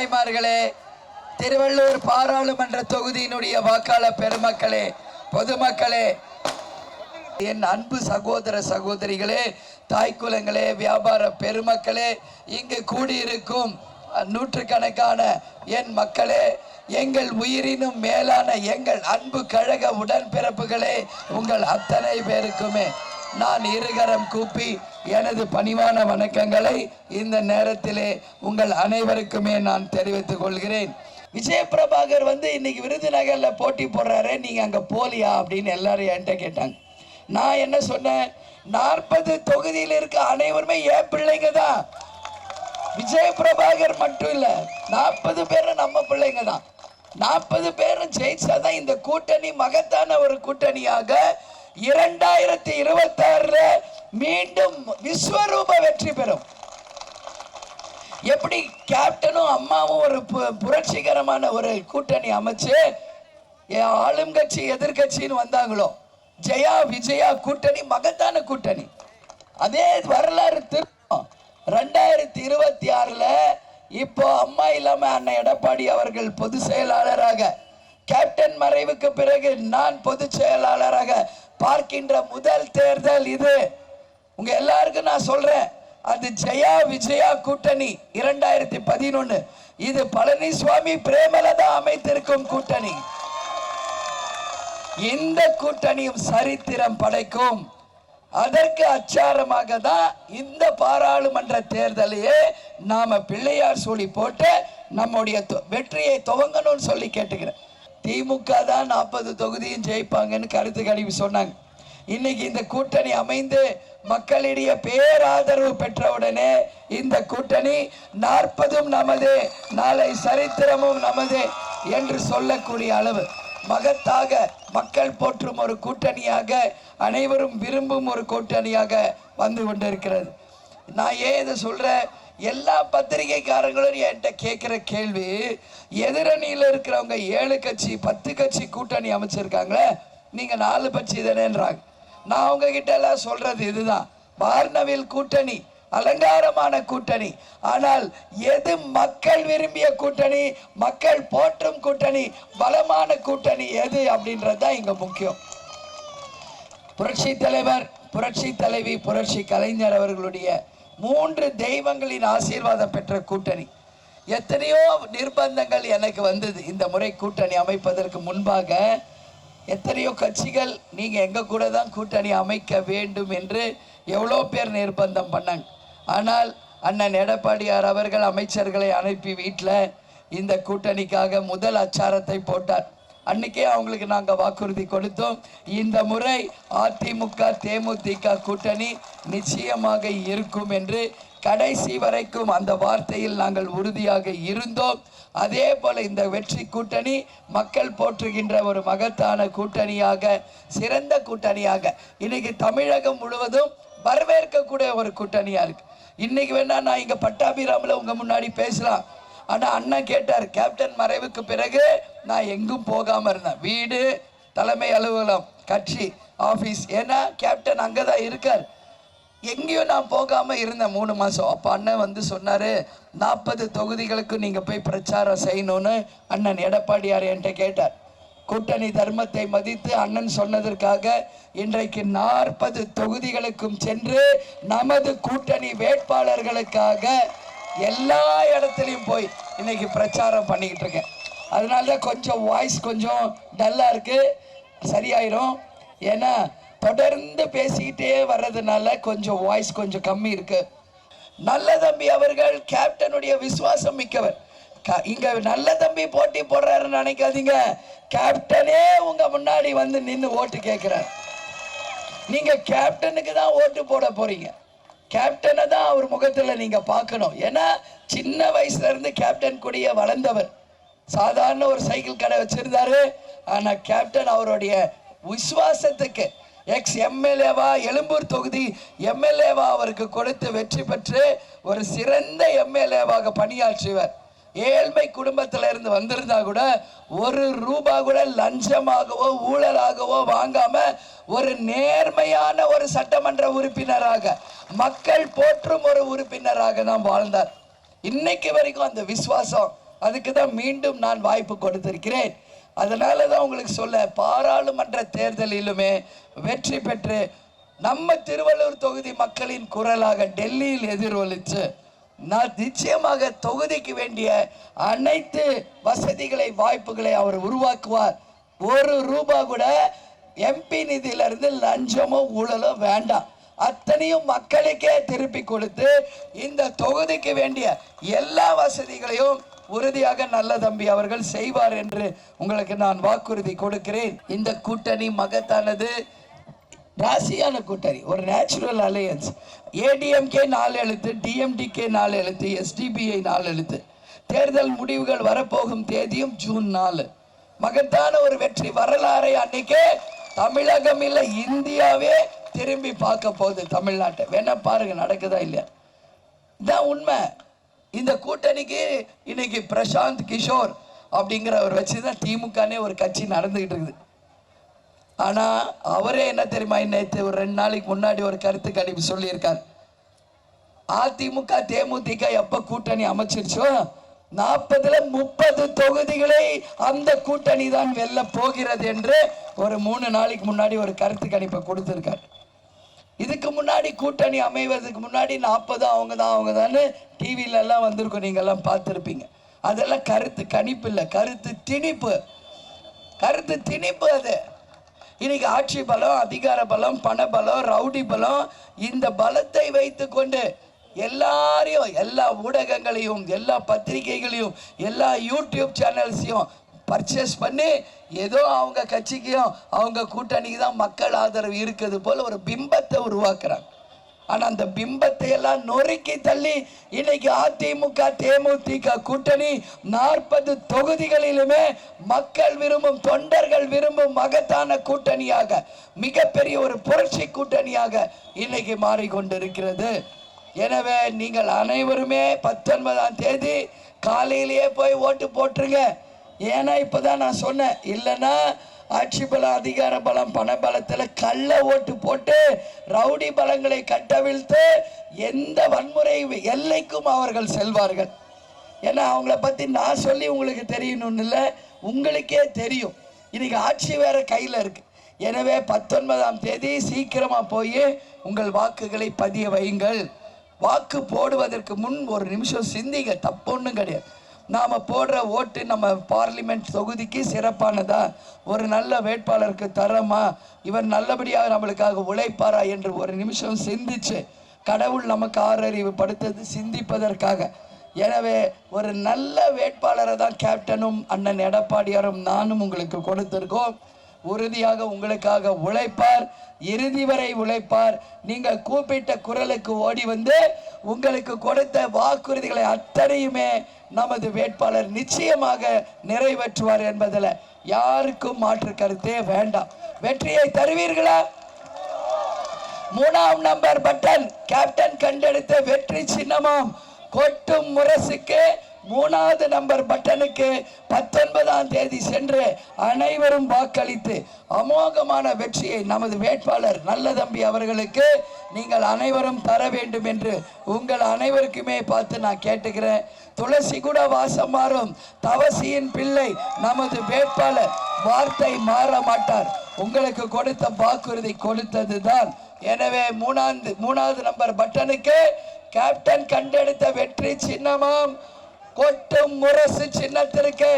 தாய்மார்களே திருவள்ளூர் பாராளுமன்ற தொகுதியினுடைய வாக்காளர் பெருமக்களே பொதுமக்களே என் அன்பு சகோதர சகோதரிகளே தாய்க்குலங்களே வியாபார பெருமக்களே இங்கு கூடியிருக்கும் நூற்றுக்கணக்கான என் மக்களே எங்கள் உயிரினும் மேலான எங்கள் அன்பு கழக உடன்பிறப்புகளே உங்கள் அத்தனை பேருக்குமே நான் இருகரம் கூப்பி எனது பணிவான வணக்கங்களை இந்த நேரத்திலே உங்கள் அனைவருக்குமே நான் தெரிவித்துக் கொள்கிறேன். விஜயபிரபாகர் வந்து இன்னைக்கு விருதுநகர்ல போட்டி போடுறாரு நீங்க அங்க போலியா அப்படின்னு எல்லாரும் என்கிட்ட கேட்டாங்க. நான் என்ன சொன்னேன்? நாற்பது தொகுதியில் இருக்க அனைவருமே என் பிள்ளைங்க தான் விஜய பிரபாகர் மட்டும் இல்ல நாற்பது பேரும் நம்ம பிள்ளைங்க தான் நாற்பது பேரும் ஜெயிச்சாதான் இந்த கூட்டணி மகத்தான ஒரு கூட்டணியாக இரண்டாயிரத்தி இருபத்தி ஆறுல மீண்டும் விஸ்வரூப வெற்றி பெறும். எப்படி கேப்டனும் அம்மாவும் ஒரு பு- புரட்சிகரமான ஒரு கூட்டணி அமைச்சு ஆளும் கட்சி எதிர்கட்சின்னு வந்தாங்களோ? ஜெயா விஜயா கூட்டணி மகத்தான கூட்டணி. அதே வரலாறு திருப்பம் ரெண்டாயிரத்தி இருபத்தி ஆறுல இப்போ அம்மா இல்லாம அண்ணன் எடப்பாடி அவர்கள் பொது செயலாளராக கேப்டன் மறைவுக்கு பிறகு நான் பொதுச் செயலாளராக பார்க்கின்ற முதல் தேர்தல் இது. உங்க எல்லாருக்கும் நான் சொல்றேன். அது ஜெயா விஜயா கூட்டணி இரண்டாயிரத்தி பதினொன்னு. இது பழனிசுவாமி பிரேமலதா அமைத்திருக்கும் கூட்டணி. இந்த கூட்டணியும் சரித்திரம் படைக்கும். அதற்கு அச்சாரமாக தான் இந்த பாராளுமன்ற தேர்தலையே நாம பிள்ளையார் சொல்லி போட்டு நம்முடைய தொ- வெற்றியை துவங்கணும்னு சொல்லி கேட்டுக்கிறேன். திமுக தான் நாற்பது தொகுதியும் ஜெயிப்பாங்கன்னு கருத்து கழிவு சொன்னாங்க. இன்னைக்கு இந்த கூட்டணி அமைந்து மக்களிடையே பேராதரவு பெற்றவுடனே இந்த கூட்டணி நாற்பதும் நமது நாளை சரித்திரமும் நமது என்று சொல்லக்கூடிய அளவு. மகத்தாக மக்கள் போற்றும் ஒரு கூட்டணியாக அனைவரும் விரும்பும் ஒரு கூட்டணியாக வந்து கொண்டிருக்கிறது. நான் ஏன் இதை சொல்கிறேன் எல்லா பத்திரிகைக்காரங்களும் என்கிட்ட கேட்குற கேள்வி எதிரணியில் இருக்கிறவங்க ஏழு கட்சி பத்து கட்சி கூட்டணி அமைச்சிருக்காங்களே நீங்கள் நாலு கட்சி தானேன்றாங்க. நான் உங்ககிட்ட எல்லாம் சொல்கிறது இதுதான். பார்னவில் கூட்டணி அலங்காரமான கூட்டணி. ஆனால் எது மக்கள் விரும்பிய கூட்டணி மக்கள் போற்றும் கூட்டணி பலமான கூட்டணி எது அப்படின்றது தான் இங்கே முக்கியம். புரட்சி தலைவர் புரட்சி தலைவி புரட்சி கலைஞர் அவர்களுடைய மூன்று தெய்வங்களின் ஆசீர்வாதம் பெற்ற கூட்டணி. எத்தனையோ நிர்பந்தங்கள் எனக்கு வந்தது. இந்த முறை கூட்டணி அமைப்பதற்கு முன்பாக எத்தனையோ கட்சிகள் நீங்கள் எங்கள் கூட தான் கூட்டணி அமைக்க வேண்டும் என்று எவ்வளோ பேர் நிர்பந்தம் பண்ணாங்க. ஆனால் அண்ணன் எடப்பாடியார் அவர்கள் அமைச்சர்களை அனுப்பி வீட்டில் இந்த கூட்டணிக்காக முதல் அச்சாரத்தை போட்டார். அன்னைக்கே அவங்களுக்கு நாங்கள் வாக்குறுதி கொடுத்தோம். இந்த முறை அதிமுக தேமுதிக கூட்டணி நிச்சயமாக இருக்கும் என்று கடைசி வரைக்கும் அந்த வார்த்தையில் நாங்கள் உறுதியாக இருந்தோம். அதே போல இந்த வெற்றி கூட்டணி மக்கள் போற்றுகின்ற ஒரு மகத்தான கூட்டணியாக சிறந்த கூட்டணியாக இன்னைக்கு தமிழகம் முழுவதும் வரவேற்கக்கூடிய ஒரு கூட்டணியாக இருக்கு. இன்னைக்கு வேணா நான் இங்கே பட்டாபிராமில் உங்கள் முன்னாடி பேசலாம். ஆனால் அண்ணன் கேட்டார் கேப்டன் மறைவுக்கு பிறகு நான் எங்கும் போகாமல் இருந்தேன். வீடு தலைமை அலுவலகம் கட்சி ஆஃபீஸ் ஏன்னா கேப்டன் அங்கே தான் இருக்கார். எங்கேயும் நான் போகாமல் இருந்தேன் மூணு மாதம் அப்போ அண்ணன் வந்து சொன்னார் நாற்பது தொகுதிகளுக்கு நீங்கள் போய் பிரச்சாரம் செய்யணும்னு அண்ணன் எடப்பாடியார் என்கிட்ட கேட்டார். கூட்டணி தர்மத்தை மதித்து அண்ணன் சொன்னதற்காக இன்றைக்கு நாற்பது தொகுதிகளுக்கும் சென்று நமது கூட்டணி வேட்பாளர்களுக்காக எல்லா இடத்துலையும் போய் இன்னைக்கு பிரச்சாரம் பண்ணிக்கிட்டு இருக்கேன். அதனால கொஞ்சம் வாய்ஸ் கொஞ்சம் டல்லாக இருக்கு. சரியாயிரும். ஏன்னா தொடர்ந்து பேசிக்கிட்டே வர்றதுனால கொஞ்சம் வாய்ஸ் கொஞ்சம் கம்மி இருக்கு. நல்ல தம்பி அவர்கள் கேப்டனுடைய விசுவாசம் மிக்கவர். க- இங்க நல்ல தம்பி போட்டி போடுறாருன்னு நினைக்காதீங்க. கேப்டனே உங்க முன்னாடி வந்து நின்று ஓட்டு கேட்கிறார் நீங்க கேப்டனுக்கு தான் ஓட்டு போட போறீங்க. கேப்டனை தான் அவர் முகத்தில் நீங்க பார்க்கணும். ஏன்னா சின்ன வயசுல இருந்து கேப்டன் கூடிய வளர்ந்தவர். சாதாரண ஒரு சைக்கிள் கடை வச்சிருந்தாரு. ஆனா கேப்டன் அவருடைய விசுவாசத்துக்கு எக்ஸ் எம்எல்ஏவா எழும்பூர் தொகுதி எம்எல்ஏவா அவருக்கு கொடுத்து வெற்றி பெற்று ஒரு சிறந்த எம்எல்ஏவாக பணியாற்றியவர். ஏழ்மை குடும்பத்தில் இருந்து வந்திருந்தா கூட ஒரு ரூபா கூட லஞ்சமாகவோ ஊழலாகவோ வாங்காம ஒரு நேர்மையான ஒரு சட்டமன்ற உறுப்பினராக மக்கள் போற்றும் ஒரு உறுப்பினராக தான் வாழ்ந்தார். இன்னைக்கு வரைக்கும் அந்த விசுவாசம் அதுக்கு தான் மீண்டும் நான் வாய்ப்பு கொடுத்திருக்கிறேன். அதனால தான் உங்களுக்கு சொல்ல பாராளுமன்ற தேர்தலிலுமே வெற்றி பெற்று நம்ம திருவள்ளூர் தொகுதி மக்களின் குரலாக டெல்லியில் எதிரொலிச்சு நான் நிச்சயமாக தொகுதிக்கு வேண்டிய அனைத்து வசதிகளை வாய்ப்புகளை அவர் உருவாக்குவார். ஒரு ரூபா கூட எம்பி நிதியிலிருந்து லஞ்சமோ ஊழலோ வேண்டாம். அத்தனையும் மக்களுக்கே திருப்பி கொடுத்து இந்த தொகுதிக்கு வேண்டிய எல்லா வசதிகளையும் உறுதியாக நல்ல தம்பி அவர்கள் செய்வார் என்று உங்களுக்கு நான் வாக்குறுதி கொடுக்கிறேன். இந்த கூட்டணி மகத்தானது. ராசியான கூட்டணி ஒரு நேச்சுரல் அலையன்ஸ் ஏடிஎம்கே நாலு எழுத்து டிஎம்டிகே நாலு எழுத்து எஸ்டிபிஐ நாலு எழுத்து. தேர்தல் முடிவுகள் வரப்போகும் தேதியும் ஜூன் நாலு. மகத்தான ஒரு வெற்றி வரலாறை அன்னைக்கே தமிழகம் இல்லை இந்தியாவே திரும்பி பார்க்க போகுது தமிழ்நாட்டை. வேணா பாருங்க நடக்குதா இல்லையா? இதான் உண்மை. இந்த கூட்டணிக்கு இன்னைக்கு பிரசாந்த் கிஷோர் அப்படிங்கிறவர் வச்சு தான் திமுகனே ஒரு கட்சி நடந்துகிட்டு இருக்குது. ஆனா அவரே என்ன தெரியுமா நேற்று ஒரு ரெண்டு நாளைக்கு முன்னாடி ஒரு கருத்து கணிப்பு சொல்லியிருக்கார். அதிமுக தேமுதிக எப்ப கூட்டணி அமைச்சிருச்சோ நாற்பதுல முப்பது தொகுதிகளை அந்த கூட்டணி தான் வெல்ல போகிறது என்று ஒரு மூணு நாளைக்கு முன்னாடி ஒரு கருத்து கணிப்பை கொடுத்துருக்காரு. இதுக்கு முன்னாடி கூட்டணி அமைவதற்கு முன்னாடி நாற்பது அவங்க தான் அவங்க தான் டிவியிலலாம் வந்திருக்கும். நீங்க எல்லாம் பார்த்துருப்பீங்க. அதெல்லாம் கருத்து கணிப்பு இல்லை. கருத்து திணிப்பு. கருத்து திணிப்பு அது. இன்னைக்கு ஆட்சி பலம் அதிகார பலம் பண பலம் ரவுடி பலம் இந்த பலத்தை வைத்து கொண்டு எல்லாரையும் எல்லா ஊடகங்களையும் எல்லா பத்திரிகைகளையும் எல்லா யூடியூப் சேனல்ஸையும் பர்ச்சேஸ் பண்ணி ஏதோ அவங்க கட்சிக்கும் அவங்க கூட்டணிக்கு தான் மக்கள் ஆதரவு இருக்குது போல ஒரு பிம்பத்தை உருவாக்குறாங்க. ஆனால் அந்த பிம்பத்தை எல்லாம் நொறுக்கி தள்ளி இன்னைக்கு அதிமுக தேமுதிக கூட்டணி நாற்பது தொகுதிகளிலுமே மக்கள் விரும்பும் தொண்டர்கள் விரும்பும் மகத்தான கூட்டணியாக மிகப்பெரிய ஒரு புரட்சி கூட்டணியாக இன்னைக்கு மாறிக்கொண்டிருக்கிறது. எனவே நீங்கள் அனைவருமே பத்தொன்பதாம் தேதி காலையிலேயே போய் ஓட்டு போட்டுருங்க. ஏன்னா இப்பதான் நான் சொன்னேன் இல்லைன்னா ஆட்சி பலம் அதிகார பலம் பண பலத்தில் கள்ள ஓட்டு போட்டு ரவுடி பலங்களை கட்டவிழ்த்து எந்த வன்முறை எல்லைக்கும் அவர்கள் செல்வார்கள். ஏன்னா அவங்கள பற்றி நான் சொல்லி உங்களுக்கு தெரியணும்னு இல்லை உங்களுக்கே தெரியும். இன்னைக்கு ஆட்சி வேற கையில் இருக்கு. எனவே பத்தொன்பதாம் தேதி சீக்கிரமாக போய் உங்கள் வாக்குகளை பதிய வையுங்கள். வாக்கு போடுவதற்கு முன் ஒரு நிமிஷம் சிந்திங்க தப்பொன்றும் கிடையாது. நாம் போடுற ஓட்டு நம்ம பார்லிமெண்ட் தொகுதிக்கு சிறப்பானதா? ஒரு நல்ல வேட்பாளருக்கு தரமா? இவர் நல்லபடியாக நம்மளுக்காக உழைப்பாரா என்று ஒரு நிமிஷம் சிந்திச்சு கடவுள் நமக்கு ஆறறிவு படுத்தது சிந்திப்பதற்காக. எனவே ஒரு நல்ல வேட்பாளரை தான் கேப்டனும் அண்ணன் எடப்பாடியாரும் நானும் உங்களுக்கு கொடுத்திருக்கோம். உறுதியாக உங்களுக்காக உழைப்பார். இறுதி வரை உழைப்பார். நீங்கள் கூப்பிட்ட குரலுக்கு ஓடி வந்து உங்களுக்கு கொடுத்த வாக்குறுதிகளை அத்தனையுமே நமது வேட்பாளர் நிச்சயமாக நிறைவேற்றுவார் என்பதில் யாருக்கும் மாற்று கருத்தே வேண்டாம். வெற்றியை தருவீர்களா? மூணாம் நம்பர் பட்டன் கேப்டன் கண்டெடுத்த வெற்றி சின்னமாம் கொட்டும் முரசுக்கு மூணாவது நம்பர் பட்டனுக்கு பத்தொன்பதாம் தேதி சென்று அனைவரும் வாக்களித்து அமோகமான வெற்றியை நமது வேட்பாளர் நல்ல தம்பி அவர்களுக்கு நீங்கள் அனைவரும் தர வேண்டும் என்று உங்கள் அனைவருக்குமே பார்த்து நான் கேட்டுக்கிறேன். துளசி கூட வாசம் மாறும். தவசியின் பிள்ளை நமது வேட்பாளர் வார்த்தை மாற மாட்டார். உங்களுக்கு கொடுத்த வாக்குறுதி கொடுத்தது தான் எனவே மூணாவது மூணாவது நம்பர் பட்டனுக்கு கேப்டன் கண்டெடுத்த வெற்றி சின்னமாம். கொட்டும் முரசு சின்னத்திற்கு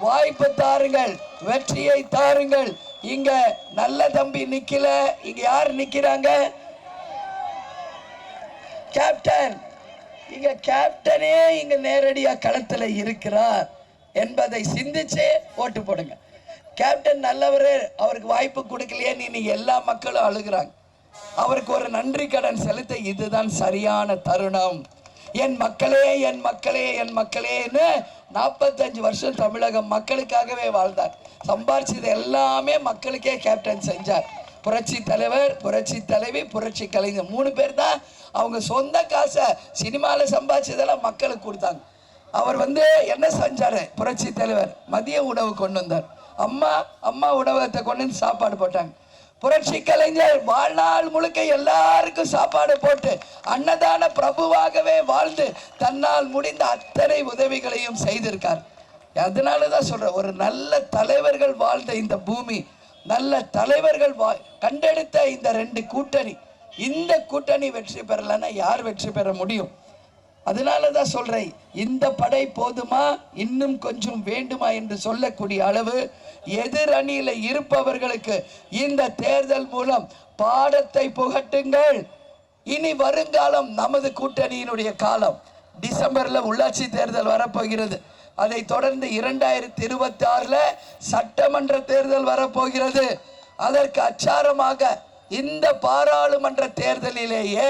வாய்ப்பு தாருங்கள் வெற்றியை தாருங்கள். இங்க நல்ல தம்பி நிக்கல. இங்க யார் நிக்கிறாங்க? கேப்டன் இங்க கேப்டனே இங்க நேரடியா களத்துல இருக்கிறார் என்பதை சிந்திச்சு ஓட்டு போடுங்க. கேப்டன் நல்லவர் அவருக்கு வாய்ப்பு கொடுக்கலையே இன்னைக்கு எல்லா மக்களும் அழுகுறாங்க. அவருக்கு ஒரு நன்றி கடன் செலுத்த இதுதான் சரியான தருணம். என் மக்களே என் மக்களே என் மக்களேன்னு நாற்பத்தஞ்சு வருஷம் தமிழகம் மக்களுக்காகவே வாழ்ந்தார். சம்பாரிச்சது எல்லாமே மக்களுக்கே கேப்டன் செஞ்சார். புரட்சி தலைவர் புரட்சி தலைவி புரட்சி கலைஞர் மூணு பேர் தான் அவங்க சொந்த காசை சினிமாவில் சம்பாதிச்சதெல்லாம் மக்களுக்கு கொடுத்தாங்க. அவர் வந்து என்ன செஞ்சார்? புரட்சி தலைவர் மதிய உணவு கொண்டு வந்தார். அம்மா அம்மா உணவகத்தை கொண்டு வந்து சாப்பாடு போட்டாங்க. புரட்சி கலைஞர் வாழ்நாள் முழுக்க எல்லாருக்கும் சாப்பாடு போட்டு அன்னதான பிரபுவாகவே வாழ்ந்து தன்னால் முடிந்த அத்தனை உதவிகளையும் செய்திருக்கார். அதனால தான் சொல்கிறேன் ஒரு நல்ல தலைவர்கள் வாழ்ந்த இந்த பூமி நல்ல தலைவர்கள் வா கண்டெடுத்த இந்த ரெண்டு கூட்டணி இந்த கூட்டணி வெற்றி பெறலைன்னா யார் வெற்றி பெற முடியும்? அதனால தான் சொல்கிறேன் இந்த படை போதுமா? இன்னும் கொஞ்சம் வேண்டுமா என்று சொல்லக்கூடிய அளவு எதிர் அணியில் இருப்பவர்களுக்கு இந்த தேர்தல் மூலம் பாடத்தை புகட்டுங்கள். இனி வருங்காலம் நமது கூட்டணியினுடைய காலம். டிசம்பரில் உள்ளாட்சி தேர்தல் வரப்போகிறது. அதை தொடர்ந்து இரண்டாயிரத்தி இருபத்தி ஆறில் சட்டமன்ற தேர்தல் வரப்போகிறது. அதற்கு அச்சாரமாக இந்த பாராளுமன்ற தேர்தலிலேயே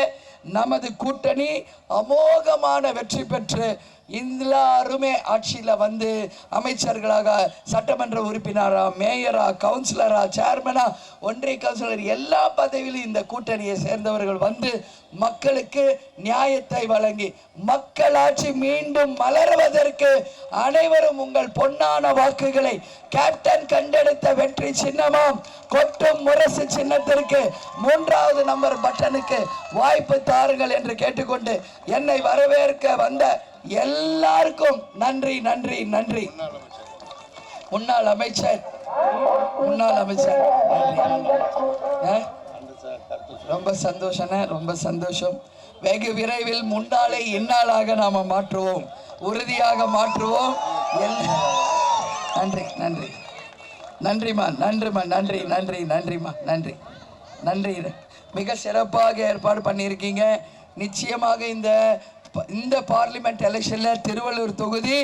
நமது கூட்டணி அமோகமான வெற்றி பெற்று எல்லாருமே ஆட்சியில் வந்து அமைச்சர்களாக சட்டமன்ற உறுப்பினரா மேயரா கவுன்சிலரா சேர்மனா ஒன்றிய கவுன்சிலர் எல்லா பதவியிலும் இந்த கூட்டணியை சேர்ந்தவர்கள் வந்து மக்களுக்கு நியாயத்தை வழங்கி மக்களாட்சி மீண்டும் மலர்வதற்கு அனைவரும் உங்கள் பொன்னான வாக்குகளை கேப்டன் கண்டெடுத்த வெற்றி சின்னமாம். கொட்டும் முரசு சின்னத்திற்கு மூன்றாவது நம்பர் பட்டனுக்கு வாய்ப்பு தாருங்கள் என்று கேட்டுக்கொண்டு என்னை வரவேற்க வந்த எல்லாருக்கும் நன்றி நன்றி நன்றி. முன்னாள் அமைச்சர் முன்னாள் அமைச்சர். நன்றி. ஆ? ரொம்ப சந்தோஷம்ண்ணே ரொம்ப சந்தோஷம். வெகு விரைவில் முன்னாளை இந்நாளாக நாம மாற்றுவோம். உறுதியாக மாற்றுவோம். நன்றி நன்றி. நன்றிம்மா நன்றிம்மா நன்றி நன்றி நன்றிம்மா நன்றி. நன்றி. மிக சிறப்பாக ஏற்பாடு பண்ணியிருக்கீங்க. நிச்சயமாக இந்த இந்த பார்லிமெண்ட் எலெக்ஷன்ல திருவள்ளூர் தொகுதி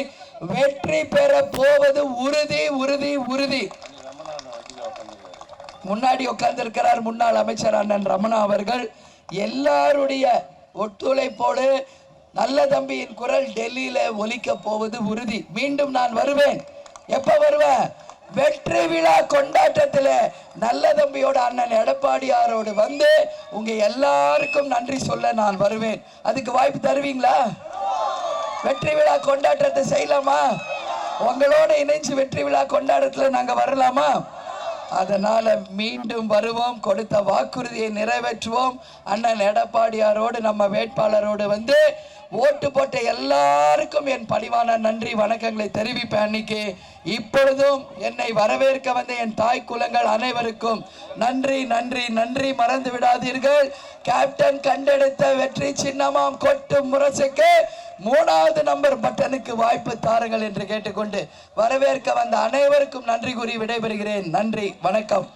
வெற்றி பெற போவது உறுதி உறுதி உறுதி. முன்னாடி உட்கார்ந்திருக்கிறார் முன்னாள் அமைச்சர் அண்ணன் ரமணா அவர்கள். எல்லாருடைய ஒத்துழைப்போடு நல்ல தம்பியின் குரல் டெல்லியில ஒலிக்க போவது உறுதி. மீண்டும் நான் வருவேன். எப்ப வருவேன் வெற்றி விழா கொண்டாட்டத்தில் நல்ல தம்பியோட அண்ணன் எடப்பாடியாரோடு வந்து உங்க எல்லாருக்கும் நன்றி சொல்ல நான் வருவேன். அதுக்கு வாய்ப்பு தருவீங்களா? வெற்றி விழா கொண்டாட்டத்தை செய்யலாமா? உங்களோட இணைஞ்சு வெற்றி விழா கொண்டாட்டத்துல நாங்க வரலாமா? அதனால மீண்டும் வருவோம். கொடுத்த வாக்குறுதியை நிறைவேற்றுவோம். அண்ணன் எடப்பாடியாரோடு நம்ம வேட்பாளரோடு வந்து ஓட்டு போட்ட எல்லாருக்கும் என் பணிவான நன்றி வணக்கங்களை தெரிவிப்பேன் அன்னைக்கு. இப்பொழுதும் என்னை வரவேற்க வந்த என் தாய் குலங்கள் அனைவருக்கும் நன்றி நன்றி நன்றி. மறந்து விடாதீர்கள். கேப்டன் கண்டெடுத்த வெற்றி சின்னமாம் கொட்டும் முரசுக்கு மூணாவது நம்பர் பட்டனுக்கு வாய்ப்பு தாருங்கள் என்று கேட்டுக்கொண்டு வரவேற்க வந்த அனைவருக்கும் நன்றி கூறி விடைபெறுகிறேன். நன்றி வணக்கம்.